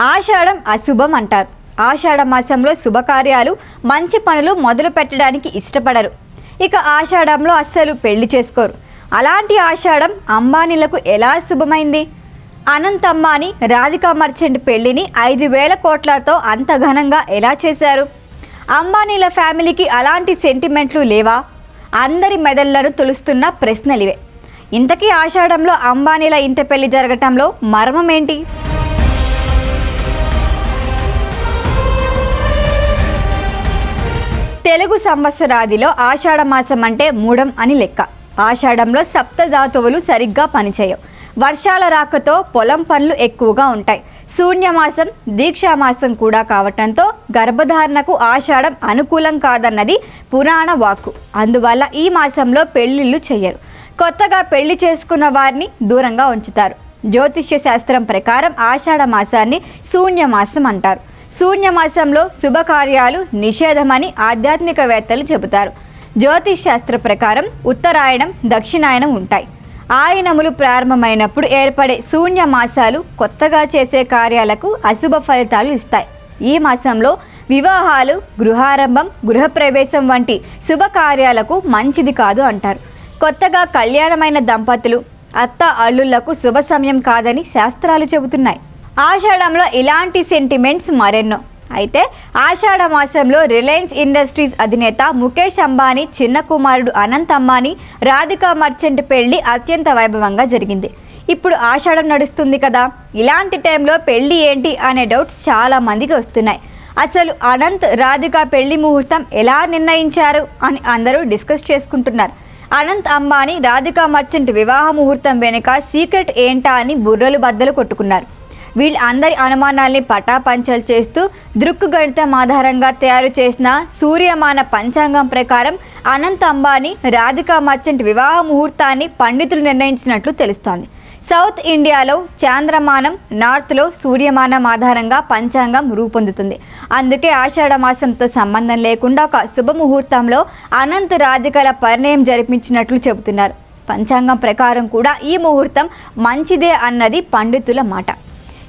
ఆషాఢం అశుభం అంటారు. ఆషాఢ మాసంలో శుభకార్యాలు మంచి పనులు మొదలు పెట్టడానికి ఇష్టపడరు. ఇక ఆషాఢంలో అస్సలు పెళ్ళి చేసుకోరు. అలాంటి ఆషాఢం అంబానీలకు ఎలా శుభమైంది? అనంత్ అంబానీ రాధికా మర్చెంట్ పెళ్ళిని ఐదు వేల కోట్లతో అంత ఘనంగా ఎలా చేశారు? అంబానీల ఫ్యామిలీకి అలాంటి సెంటిమెంట్లు లేవా? అందరి మెదళ్ళను తులుస్తున్న ప్రశ్నలివే. ఇంతకీ ఆషాఢంలో అంబానీల ఇంట పెళ్ళి జరగటంలో మర్మం ఏంటి తెలుగు సంవత్సరాదిలో ఆషాఢ మాసం అంటే మూడం అని లెక్క. ఆషాఢంలో సప్తధాతువులు సరిగ్గా పనిచేయవు. వర్షాల రాకతో పొలం పనులు ఎక్కువగా ఉంటాయి. శూన్యమాసం దీక్షామాసం కూడా కావటంతో గర్భధారణకు ఆషాఢం అనుకూలం కాదన్నది పురాణ వాక్కు. అందువల్ల ఈ మాసంలో పెళ్ళిళ్ళు చేయరు కొత్తగా పెళ్ళి చేసుకున్న వారిని దూరంగా ఉంచుతారు. జ్యోతిష్య శాస్త్రం ప్రకారం ఆషాఢ మాసాన్ని శూన్యమాసం అంటారు. శూన్యమాసంలో శుభకార్యాలు నిషేధమని ఆధ్యాత్మికవేత్తలు చెబుతారు. జ్యోతిష్ శాస్త్ర ప్రకారం ఉత్తరాయణం దక్షిణాయనం ఉంటాయి. ఆయనములు ప్రారంభమైనప్పుడు ఏర్పడే శూన్య మాసాలు కొత్తగా చేసే కార్యాలకు అశుభ ఫలితాలు ఇస్తాయి. ఈ మాసంలో వివాహాలు గృహారంభం గృహప్రవేశం వంటి శుభకార్యాలకు మంచిది కాదు అంటారు. కొత్తగా కళ్యాణమైన దంపతులు అత్త అల్లుళ్ళకు శుభ సమయం కాదని శాస్త్రాలు చెబుతున్నాయి. ఆషాఢంలో ఇలాంటి సెంటిమెంట్స్ మరెన్నో. అయితే ఆషాఢ మాసంలో రిలయన్స్ ఇండస్ట్రీస్ అధినేత ముఖేష్ అంబానీ చిన్న కుమారుడు అనంత్ అంబానీ రాధికా మర్చెంట్ పెళ్ళి అత్యంత వైభవంగా జరిగింది. ఇప్పుడు ఆషాఢం నడుస్తుంది కదా. ఇలాంటి టైంలో పెళ్ళి ఏంటి అనే డౌట్స్ చాలా మందికి వస్తున్నాయి. అసలు అనంత్ రాధిక పెళ్ళి ముహూర్తం ఎలా నిర్ణయించారు అని అందరూ డిస్కస్ చేసుకుంటున్నారు. అనంత్ అంబానీ రాధికా మర్చెంట్ వివాహ ముహూర్తం వెనుక సీక్రెట్ ఏంటా అని బుర్రలు బద్దలు కొట్టుకున్నారు. వీళ్ళందరి అనుమానాల్ని పటాపంచలు చేస్తూ దృక్కు గణితం ఆధారంగా తయారు చేసిన సూర్యమాన పంచాంగం ప్రకారం అనంత్ అంబానీ రాధికా మర్చెంట్ వివాహ ముహూర్తాన్ని పండితులు నిర్ణయించినట్లు తెలుస్తోంది. సౌత్ ఇండియాలో చాంద్రమానం నార్త్లో సూర్యమానం ఆధారంగా పంచాంగం రూపొందుతుంది. అందుకే ఆషాఢ మాసంతో సంబంధం లేకుండా ఒక శుభముహూర్తంలో అనంత రాధికల పరిణయం జరిపించినట్లు చెబుతున్నారు. పంచాంగం ప్రకారం కూడా ఈ ముహూర్తం మంచిదే అన్నది పండితుల మాట.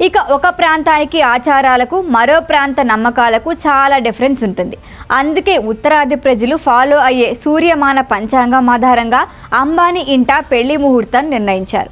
ఇక ఒక ప్రాంతానికి ఆచారాలకు మరో ప్రాంత నమ్మకాలకు చాలా డిఫరెన్స్ ఉంటుంది. అందుకే ఉత్తరాది ప్రజలు ఫాలో అయ్యే సూర్యమాన పంచాంగం ఆధారంగా అంబానీ ఇంట పెళ్ళి ముహూర్తం నిర్ణయించారు.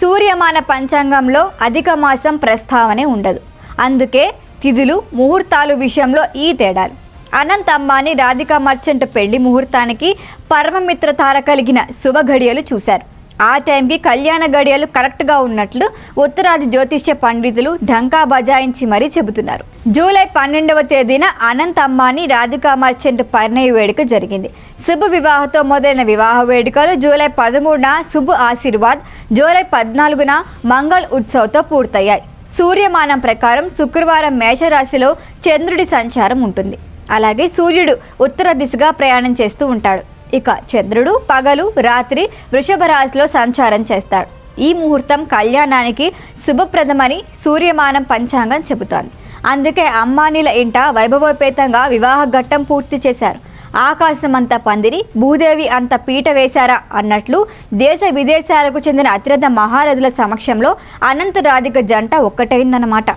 సూర్యమాన పంచాంగంలో అధిక మాసం ప్రస్తావనే ఉండదు. అందుకే తిథులు ముహూర్తాలు విషయంలో ఈ తేడాలు. అనంత్ అంబానీ రాధికా మర్చెంట్ పెళ్ళి ముహూర్తానికి పరమమిత్ర తార కలిగిన శుభ ఘడియలు చూశారు. ఆ టైంకి కళ్యాణ గడియలు కరెక్ట్గా ఉన్నట్లు ఉత్తరాది జ్యోతిష్య పండితులు ఢంకా బజాయించి మరీ చెబుతున్నారు. జూలై పన్నెండవ తేదీన అనంత్ అమ్మాని రాధికా మర్చెంట్ పరిణయ వేడుక జరిగింది. శుభ వివాహతో మొదలైన వివాహ వేడుకలు జూలై పదమూడున శుభ ఆశీర్వాద్ జూలై పద్నాలుగున మంగళ్ ఉత్సవ్తో పూర్తయ్యాయి. సూర్యమానం ప్రకారం శుక్రవారం మేషరాశిలో చంద్రుడి సంచారం ఉంటుంది. అలాగే సూర్యుడు ఉత్తర దిశగా ప్రయాణం చేస్తూ ఉంటాడు. ఇక చంద్రుడు పగలు రాత్రి వృషభ రాశిలో సంచారం చేస్తాడు. ఈ ముహూర్తం కళ్యాణానికి శుభప్రదమని సూర్యమానం పంచాంగం చెబుతోంది. అందుకే అమ్మానీల ఇంట వైభవోపేతంగా వివాహ ఘట్టం పూర్తి చేశారు. ఆకాశం అంత పందిరి భూదేవి అంత పీట వేశారా అన్నట్లు దేశ విదేశాలకు చెందిన అతిరథ మహారథుల సమక్షంలో అనంత రాధిక జంట ఒక్కటైందన్నమాట.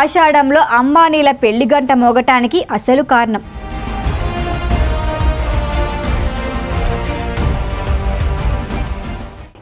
ఆషాఢంలో అంబానీల పెళ్ళి గంట మోగటానికి అసలు కారణం